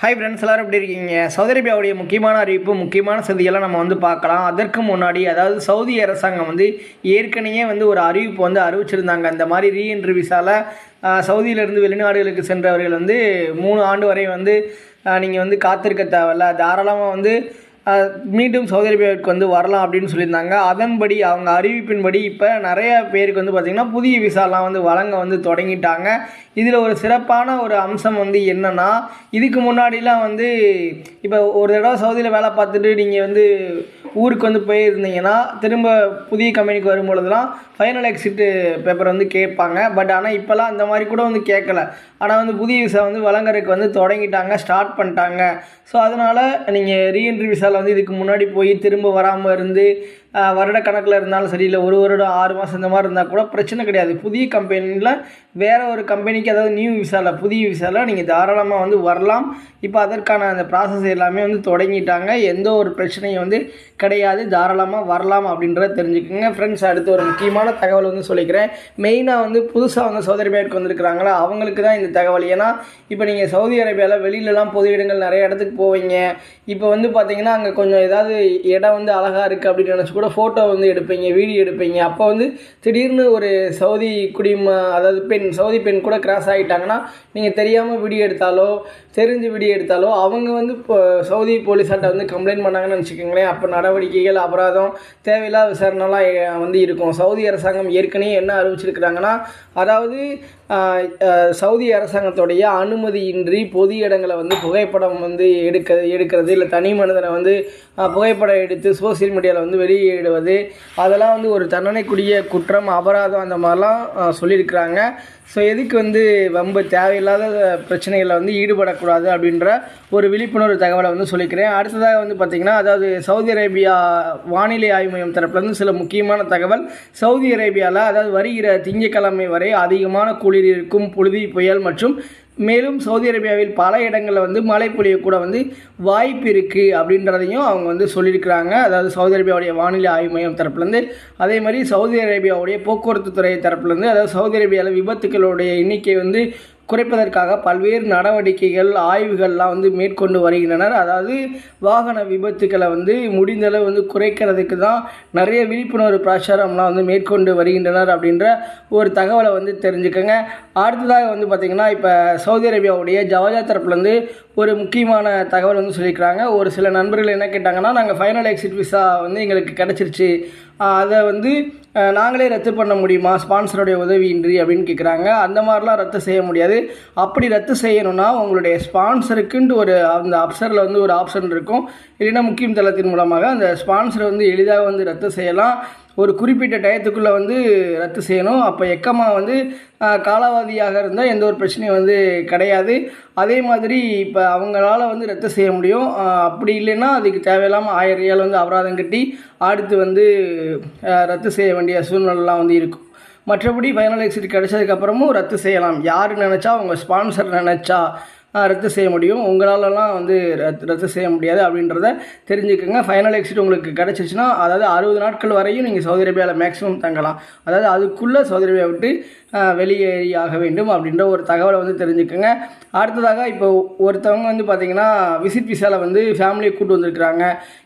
Hi friends எல்லோரும் எப்படி இருக்கீங்க? சவுதி அரேபியாவுடைய முக்கியமான அறிவிப்பு முக்கியமான செய்தியெல்லாம் நம்ம வந்து பார்க்கலாம். அதற்கு முன்னாடி அதாவது சவுதி அரசாங்கம் வந்து ஏற்கனவே வந்து ஒரு அறிவிப்பு வந்து அறிவிச்சிருந்தாங்க. அந்த மாதிரி ரீஎன்ட்ரி விசாவில் சவுதியிலிருந்து வெளிநாடுகளுக்கு சென்றவர்கள் வந்து மூணு ஆண்டு வரை வந்து நீங்கள் வந்து காத்திருக்க தேவையில்ல. தாராளமாக வந்து மீண்டும் சவுதி அரேபியாவுக்கு வந்து வரலாம் அப்படின்னு சொல்லியிருந்தாங்க. அதன்படி அவங்க அறிவிப்பின்படி இப்போ நிறைய பேருக்கு வந்து பார்த்திங்கன்னா புதிய விசாலாம் வந்து வழங்க வந்து தொடங்கிட்டாங்க. இதில் ஒரு சிறப்பான ஒரு அம்சம் வந்து என்னென்னா இதுக்கு முன்னாடிலாம் வந்து இப்போ ஒரு தடவை சவுதியில் வேலை பார்த்துட்டு நீங்கள் வந்து ஊருக்கு வந்து போயிருந்தீங்கன்னா திரும்ப புதிய கம்பெனிக்கு வரும்பொழுதுலாம் ஃபைனல் எக்ஸிட்டு பேப்பர் வந்து கேட்பாங்க. பட் ஆனால் இப்போல்லாம் அந்த மாதிரி கூட வந்து கேட்கல. ஆனால் வந்து புதிய விசா வந்து வழங்குறதுக்கு வந்து தொடங்கிட்டாங்க ஸ்டார்ட் பண்ணிட்டாங்க. ஸோ அதனால் நீங்கள் ரீஎன்ட்ரி விசாவில் வந்து இதுக்கு முன்னாடி போய் திரும்ப வராமல் இருந்து வருட கணக்கில் இருந்தாலும் சரி இல்லை ஒரு வருடம் ஆறு மாதம் இந்த மாதிரி இருந்தால் கூட பிரச்சனை கிடையாது. புதிய கம்பெனியில் வேறு ஒரு கம்பெனிக்கு அதாவது நியூ விசாவில் புதிய விசாவில் நீங்கள் தாராளமாக வந்து வரலாம். இப்போ அதற்கான அந்த ப்ராசஸ் எல்லாமே வந்து தொடங்கிட்டாங்க. எந்த ஒரு பிரச்சனையும் வந்து கிடையாது. தாராளமாக வரலாம் அப்படின்றத தெரிஞ்சுக்கோங்க. ஃப்ரெண்ட்ஸ் அடுத்து ஒரு முக்கியமான தகவல் வந்து சொல்லிக்கிறேன். மெயினாக வந்து புதுசாக வந்து சௌதரி பேருக்கு வந்திருக்கிறாங்களா? அவங்களுக்கு தான் இந்த தகவல். ஏன்னா இப்போ நீங்கள் சவுதி அரேபியாவில் வெளியிலலாம் பொது இடங்கள் நிறைய இடத்துக்கு போவீங்க. இப்போ வந்து பார்த்தீங்கன்னா அங்கே கொஞ்சம் ஏதாவது இடம் வந்து அழகாக இருக்குது அப்படின்னு நினச்சி கூட ஃபோட்டோ வந்து எடுப்பீங்க வீடியோ எடுப்பீங்க. அப்போ வந்து திடீர்னு ஒரு சவுதி குடிம அதாவது பெண் சவுதி பெண் கூட கிராஸ் ஆகிட்டாங்கன்னா நீங்கள் தெரியாமல் வீடியோ எடுத்தாலோ தெரிஞ்சு வீடியோ எடுத்தாலோ அவங்க வந்து இப்போ சவுதி போலீஸார்ட்ட வந்து கம்ப்ளைண்ட் பண்ணாங்கன்னு வச்சுக்கோங்களேன் அப்போ நடவடிக்கைகள் அபராதம் தேவையில்லாத விசாரணைலாம் வந்து இருக்கும். சவுதி அரசாங்கம் ஏற்கனவே என்ன அறிவிச்சிருக்கிறாங்கன்னா அதாவது சவுதி அரசாங்கத்துடைய அனுமதியின்றி பொது இடங்களை வந்து புகைப்படம் வந்து எடுக்க எடுக்கிறது இல்லை தனி மனிதனை வந்து புகைப்படம் எடுத்து சோசியல் மீடியாவில் வந்து வெளியிடுவது அதெல்லாம் வந்து ஒரு தண்டனைக்குரிய குற்றம் அபராதம் அந்த மாதிரிலாம் சொல்லியிருக்கிறாங்க. ஸோ எதுக்கு வந்து வம்பு தேவையில்லாத பிரச்சனைகளில் வந்து ஈடுபடக்கூடாது அப்படின்ற ஒரு விழிப்புணர்வு தகவலை வந்து சொல்லிக்கிறேன். அடுத்ததாக வந்து பார்த்திங்கன்னா அதாவது சவுதி அரேபியா வானிலை ஆய்வு மையம் தரப்புலேருந்து சில முக்கியமான தகவல். சவுதி அரேபியாவில் அதாவது வருகிற திங்கக்கிழமை வரை அதிகமான குளிர் இருக்கும் புழுதி புயல் மற்றும் மேலும் சவுதி அரேபியாவில் பல இடங்களில் வந்து மழை கூட வந்து வாய்ப்பு இருக்குது அப்படின்றதையும் அவங்க வந்து சொல்லியிருக்கிறாங்க. அதாவது சவுதி அரேபியாவுடைய வானிலை ஆய்வு மையம் தரப்புலேருந்து அதே மாதிரி சவுதி அரேபியாவுடைய போக்குவரத்து துறை தரப்புலேருந்து அதாவது சவுதி அரேபியாவில் விபத்துக்களுடைய எண்ணிக்கை வந்து குறைப்பதற்காக பல்வேறு நடவடிக்கைகள் ஆய்வுகள்லாம் வந்து மேற்கொண்டு வருகின்றனர். அதாவது வாகன விபத்துக்களை வந்து முடிந்தளவு வந்து குறைக்கிறதுக்கு தான் நிறைய விழிப்புணர்வு பிரச்சாரம்லாம் வந்து மேற்கொண்டு வருகின்றனர் அப்படின்ற ஒரு தகவலை வந்து தெரிஞ்சுக்கோங்க. அடுத்ததாக வந்து பார்த்திங்கன்னா இப்போ சவுதி அரேபியாவுடைய ஜவாஜா தரப்புலேருந்து ஒரு முக்கியமான தகவல் வந்து சொல்லியிருக்கிறாங்க. ஒரு சில நண்பர்கள் என்ன கேட்டாங்கன்னா நாங்கள் ஃபைனல் எக்ஸிட் விசா வந்து எங்களுக்கு கிடச்சிருச்சு. அதை வந்து நாங்களே ரத்து பண்ண முடியுமா? ஸ்பான்சருடைய உதவியின்றி அப்படின்னு கேட்குறாங்க அந்த மாதிரிலாம் ரத்து செய்ய முடியாது. அப்படி ரத்து செய்யணும்னா உங்களுடைய ஸ்பான்சருக்குன்ட்டு ஒரு அந்த அப்சரில் வந்து ஒரு ஆப்ஷன் இருக்கும். இல்லைன்னா முக்கியம் தளத்தின் மூலமாக அந்த ஸ்பான்சரை வந்து எளிதாக வந்து ரத்து செய்யலாம். ஒரு குறிப்பிட்ட டயத்துக்குள்ளே வந்து ரத்து செய்யணும். அப்போ எக்கமாக வந்து காலாவதியாக இருந்தால் எந்த ஒரு பிரச்சனையும் வந்து கிடையாது. அதே மாதிரி இப்போ அவங்களால வந்து ரத்து செய்ய முடியும். அப்படி இல்லைன்னா அதுக்கு தேவையில்லாமல் ஆயிரம் ரியால் வந்து அபராதம் கட்டி அடுத்து வந்து ரத்து செய்ய வேண்டிய சூழ்நிலைலாம் வந்து இருக்கும். மற்றபடி ஃபைனல் எக்ஸிட் கிடைச்சதுக்கப்புறமும் ரத்து செய்யலாம். யார் நினச்சா அவங்க ஸ்பான்சர் நினச்சா ரத்து செய்ய முடியும். உங்களாலலாம் வந்து ரத்து ரத்து செய்ய முடியாது அப்படின்றத தெரிஞ்சுக்கோங்க. ஃபைனல் எக்ஸிட் உங்களுக்கு கிடச்சிச்சின்னா அதாவது அறுபது நாட்கள் வரையும் நீங்கள் சவுதி அரேபியாவில் மேக்ஸிமம் தங்கலாம். அதாவது அதுக்குள்ளே சவுதி அரேபியா விட்டு வெளியேறியாக வெளியேறி ஆக வேண்டும் அப்படின்ற ஒரு தகவலை வந்து தெரிஞ்சுக்கோங்க. அடுத்ததாக இப்போ ஒருத்தவங்க வந்து பார்த்திங்கன்னா விசிட் விசாவில் வந்து ஃபேமிலியை கூட்டு வந்திருக்கிறாங்க.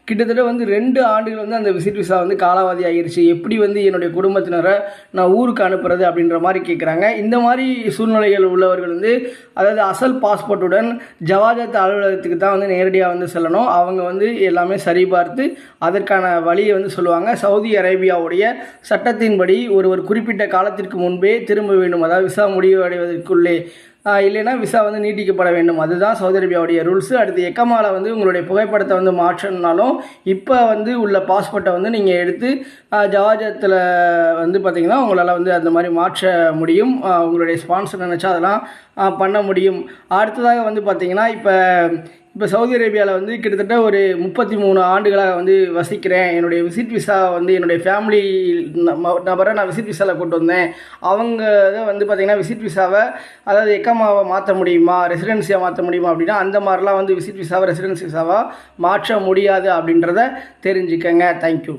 கிட்டத்தட்ட வந்து ரெண்டு ஆண்டுகள் வந்து அந்த விசிட் விசா வந்து காலாவதி ஆகிருச்சு எப்படி வந்து என்னுடைய குடும்பத்தினரை நான் ஊருக்கு அனுப்புறது அப்படின்ற மாதிரி கேட்குறாங்க இந்த மாதிரி சூழ்நிலைகள் உள்ளவர்கள் வந்து அதாவது அசல் பாஸ்போர்ட்டுடன் ஜவாஜத் அலுவலகத்துக்கு தான் வந்து நேரடியாக வந்து செல்லணும். அவங்க வந்து எல்லாமே சரிபார்த்து அதற்கான வழியை வந்து சொல்லுவாங்க. சவுதி அரேபியாவுடைய சட்டத்தின்படி ஒரு ஒரு குறிப்பிட்ட காலத்திற்கு முன்பே திரும்ப வேண்டும். அதாவது விசா முடிவு அடைவதற்குள்ளே இல்லைன்னா விசா வந்து நீட்டிக்கப்பட வேண்டும். அதுதான் சவுதி அரேபியாவுடைய ரூல்ஸு அடுத்து எக்கமால வந்து உங்களுடைய புகைப்படத்தை வந்து மாற்றணுனாலும் இப்போ வந்து உள்ள பாஸ்போர்ட்டை வந்து நீங்கள் எடுத்து ஜவாஜத்தில் வந்து பார்த்திங்கன்னா உங்களால் வந்து அந்த மாதிரி மாற்ற முடியும். உங்களுடைய ஸ்பான்சர் நினச்சா அதெல்லாம் பண்ண முடியும். அடுத்ததாக வந்து பார்த்திங்கன்னா இப்போ இப்போ சவுதி அரேபியாவில் வந்து கிட்டத்தட்ட ஒரு முப்பத்தி மூணு ஆண்டுகளாக வந்து வசிக்கிறேன். என்னுடைய விசிட் விசா வந்து என்னுடைய ஃபேமிலி நபரை நான் விசிட் விசாவில் கொண்டு வந்தேன். அவங்க இதை வந்து பார்த்திங்கன்னா விசிட் விசாவை அதாவது எக்கமாவை மாற்ற முடியுமா? ரெசிடென்சியாக மாற்ற முடியுமா அப்படின்னா அந்த மாதிரிலாம் வந்து விசிட் விசாவை ரெசிடென்சி விசாவாக மாற்ற முடியாது அப்படின்றத தெரிஞ்சுக்கங்க. தேங்க்யூ